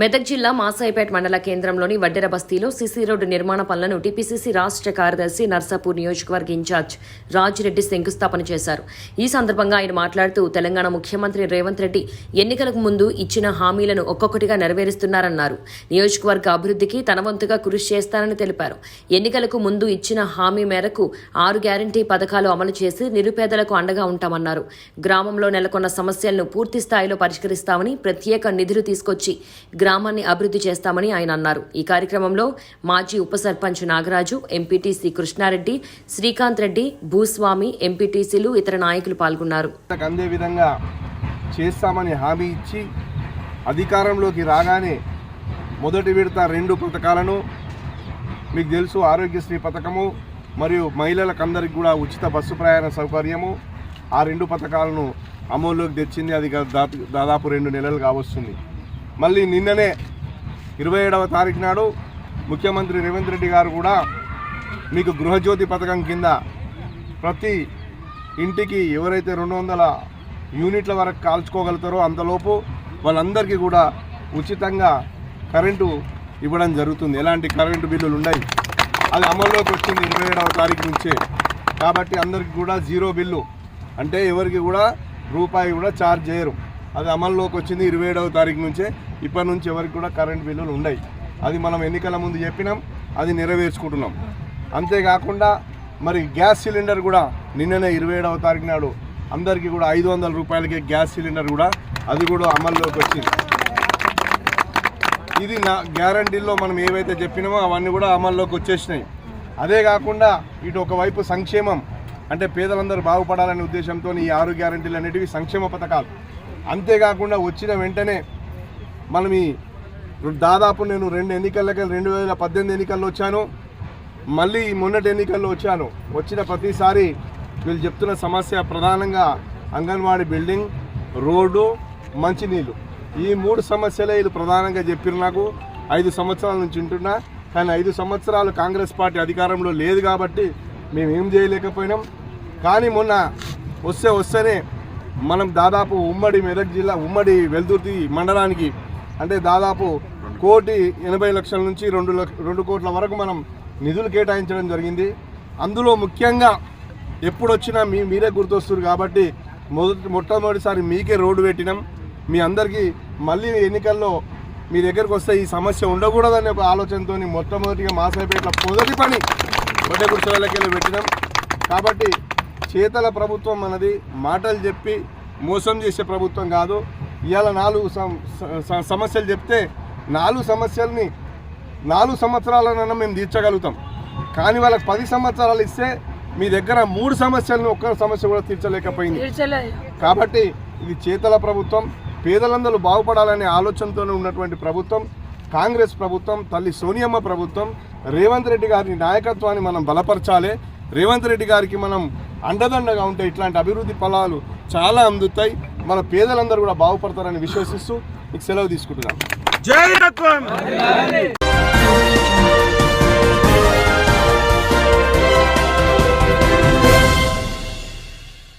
మెదక్ జిల్లా మాసాయిపేట మండల కేంద్రంలోని వడ్డెర బస్తీలో సిసి రోడ్డు నిర్మాణ పనులను టీపీసీసీ రాష్ట్ర కార్యదర్శి నర్సాపూర్ నియోజకవర్గ ఇన్ఛార్జ్ రాజిరెడ్డి శంకుస్థాపన చేశారు. ఈ సందర్భంగా ఆయన మాట్లాడుతూ తెలంగాణ ముఖ్యమంత్రి రేవంత్ రెడ్డి ఎన్నికలకు ముందు ఇచ్చిన హామీలను ఒక్కొక్కటిగా నెరవేరుస్తున్నారన్నారు. నియోజకవర్గ అభివృద్ధికి తన వంతుగా కృషి చేస్తానని తెలిపారు. ఎన్నికలకు ముందు ఇచ్చిన హామీ మేరకు ఆరు గ్యారంటీ పథకాలు అమలు చేసి నిరుపేదలకు అండగా ఉంటామన్నారు. గ్రామంలో నెలకొన్న సమస్యలను పూర్తి స్థాయిలో పరిష్కరిస్తామని ప్రత్యేక నిధులు తీసుకొచ్చి గ్రామాన్ని అభివృద్ధి చేస్తామని ఆయన అన్నారు. ఈ కార్యక్రమంలో మాజీ ఉప సర్పంచ్ నాగరాజు ఎంపీటీసీ కృష్ణారెడ్డి శ్రీకాంత్ రెడ్డి భూస్వామి ఎంపీటీసీలు ఇతర నాయకులు పాల్గొన్నారు. అందే విధంగా చేస్తామని హామీ ఇచ్చి అధికారంలోకి రాగానే మొదటి విడత రెండు పథకాలను మీకు తెలుసు ఆరోగ్యశ్రీ పథకము మరియు మహిళలకు అందరికి కూడా ఉచిత బస్సు ప్రయాణ సౌకర్యము. ఆ రెండు పథకాలను అమల్లోకి తెచ్చింది అది దాదాపు రెండు నెలలు కావస్తుంది మళ్ళీ నిన్ననే ఇరవై ఏడవ తారీఖు నాడు ముఖ్యమంత్రి రేవంత్ రెడ్డి గారు కూడా మీకు గృహజ్యోతి పథకం కింద ప్రతి ఇంటికి ఎవరైతే రెండు వందల యూనిట్ల వరకు కాల్చుకోగలుగుతారో అంతలోపు వాళ్ళందరికీ కూడా ఉచితంగా కరెంటు ఇవ్వడం జరుగుతుంది. ఎలాంటి కరెంటు బిల్లులు ఉన్నాయి అది అమల్లోకి వచ్చింది ఇరవై ఏడవ తారీఖు నుంచే. కాబట్టి అందరికీ కూడా జీరో బిల్లు అంటే ఎవరికి కూడా రూపాయి కూడా ఛార్జ్ చేయరు. అది అమల్లోకి వచ్చింది ఇరవై ఏడవ తారీఖు నుంచే. ఇప్పటి నుంచి ఎవరికి కూడా కరెంట్ బిల్లులు ఉన్నాయి అది మనం ఎన్నికల ముందు చెప్పినాం అది నెరవేర్చుకుంటున్నాం. అంతేకాకుండా మరి గ్యాస్ సిలిండర్ కూడా నిన్ననే ఇరవై ఏడవ తారీఖు నాడు అందరికీ కూడా ఐదు వందల రూపాయలకే గ్యాస్ సిలిండర్ కూడా అది కూడా అమల్లోకి వచ్చింది. ఇది నా గ్యారంటీల్లో మనం ఏవైతే చెప్పినామో అవన్నీ కూడా అమల్లోకి వచ్చేసినాయి. అదే కాకుండా ఇటు ఒకవైపు సంక్షేమం అంటే పేదలందరూ బాగుపడాలనే ఉద్దేశంతో ఈ ఆరు గ్యారంటీలు అనేటివి సంక్షేమ పథకాలు. అంతేకాకుండా వచ్చిన వెంటనే మనం ఈ దాదాపు నేను రెండు ఎన్నికలకి రెండు వేల పద్దెనిమిది ఎన్నికల్లో వచ్చాను. మళ్ళీ ఈ మొన్నటి ఎన్నికల్లో వచ్చాను. వచ్చిన ప్రతిసారి వీళ్ళు చెప్తున్న సమస్య ప్రధానంగా అంగన్వాడీ బిల్డింగ్ రోడ్డు మంచినీళ్ళు. ఈ మూడు సమస్యలే వీళ్ళు ప్రధానంగా చెప్పారు నాకు. ఐదు సంవత్సరాల నుంచి ఉంటున్నా. కానీ ఐదు సంవత్సరాలు కాంగ్రెస్ పార్టీ అధికారంలో లేదు కాబట్టి మేము ఏం చేయలేకపోయినాం. కానీ మొన్న వస్తే వస్తేనే మనం దాదాపు ఉమ్మడి మెదక్ జిల్లా ఉమ్మడి వెల్దుర్తి మండలానికి అంటే దాదాపు కోటి ఎనభై లక్షల నుంచి రెండు లక్ష రెండు కోట్ల వరకు మనం నిధులు కేటాయించడం జరిగింది. అందులో ముఖ్యంగా ఎప్పుడు వచ్చినా మీ మీరే గుర్తొస్తారు కాబట్టి మొదటి మొట్టమొదటిసారి మీకే రోడ్డు పెట్టినాం. మీ అందరికీ మళ్ళీ ఎన్నికల్లో మీ దగ్గరకు వస్తే ఈ సమస్య ఉండకూడదనే ఒక ఆలోచనతో మొట్టమొదటిగా మాసాయిపేటలో మొదటి పని ఒడ్డే పెట్టినాం. కాబట్టి చేతల ప్రభుత్వం మనది మాటలు చెప్పి మోసం చేసే ప్రభుత్వం కాదు. ఇవాళ నాలుగు సమస్యలు చెప్తే నాలుగు సమస్యల్ని నాలుగు సంవత్సరాలనన్నా మేము తీర్చగలుగుతాం. కానీ వాళ్ళకి పది సంవత్సరాలు ఇస్తే మీ దగ్గర మూడు సమస్యలను ఒక్క సమస్య కూడా తీర్చలేకపోయింది. కాబట్టి ఇది చేతల ప్రభుత్వం పేదలందరూ బాగుపడాలనే ఆలోచనతోనే ఉన్నటువంటి ప్రభుత్వం కాంగ్రెస్ ప్రభుత్వం తల్లి సోనియమ్మ ప్రభుత్వం రేవంత్ రెడ్డి గారి నాయకత్వాన్ని మనం బలపరచాలి. రేవంత్ రెడ్డి గారికి మనం అండదండగా ఉంటే ఇట్లాంటి అభివృద్ధి ఫలాలు చాలా అందుతాయి. మన పేదలందరూ కూడా బాగుపడతారని విశ్వసిస్తూ మీకు సెలవు తీసుకుంటున్నాం. జై